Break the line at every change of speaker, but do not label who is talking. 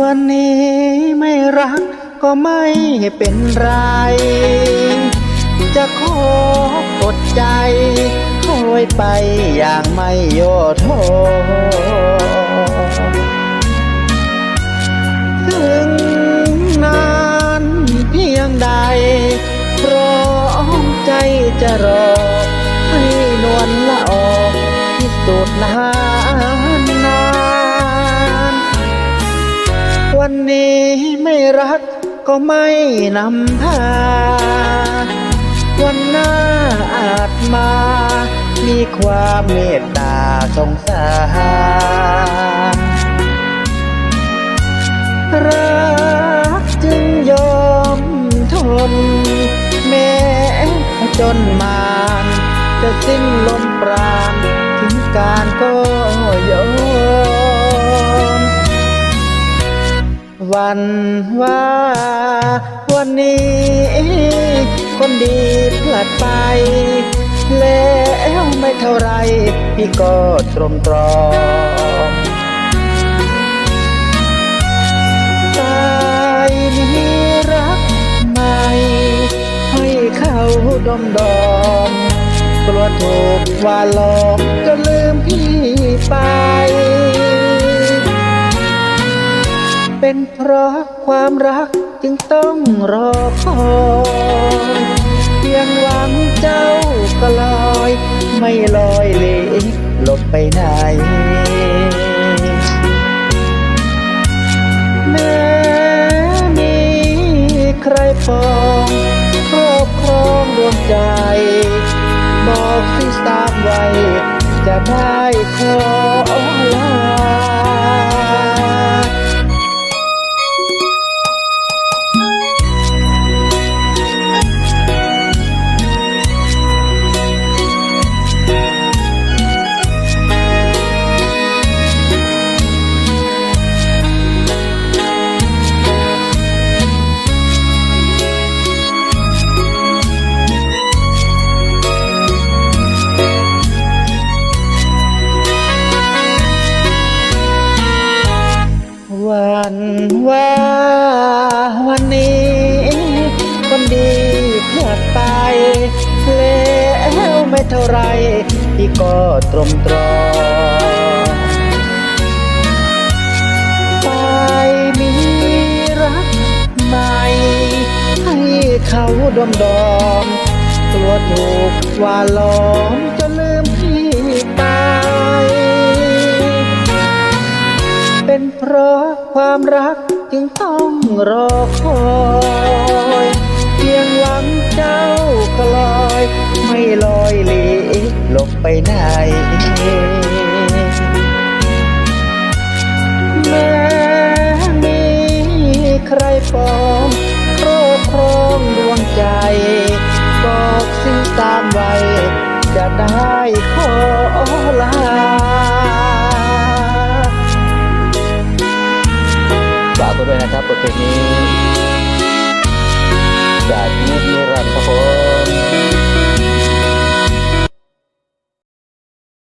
วันนี้ไม่รัก็ไม่เป็นไร จะขออดใจคอยไปอย่างไม่ย่อท้อถึงนานเพียงใดพร้อมใจจะรอให้นวลละออกที่สุดนา ไม่รักก็ไม่นำพางวันหน้าอาจมา มีความเมตตาสงสารรักจึงยอมทน แม้จนมานจะสิ้นลมปราณถึงการก็ยอม วันว่า วันนี้ คนดีพลัดไป แล้วไม่เท่าไร พี่ก็ตรมตรอมตายนี้รักใหม่ ให้เขาดมดอมกลัวถูกว่าหลอกจะลื ความรักจึงต้องรอคอยเพียงหวังเจ้าก็ลอย ไม่ลอยเลกหลบไปไหนแม้มีใครปองครอบครองดวงใจ บอกสิสามไว้จะได้ขอล วันว่าวันนี้คนดีพลาดไป แล้วไม่เท่าไรพี่ก็ตรมตรอมไปมีรักใหม่ให้เขาดมดอมกลัวถูกว่าหลอมจ ความรักจึงต้องรอคอยเพียงหวังเจ้าก็ลอย ไม่ลอยหลีหลบไปไหนแม้มีใครปองครอบครองดวงใจ บอกสิ่งตามไว้จะได้ขอา
กไว้ด้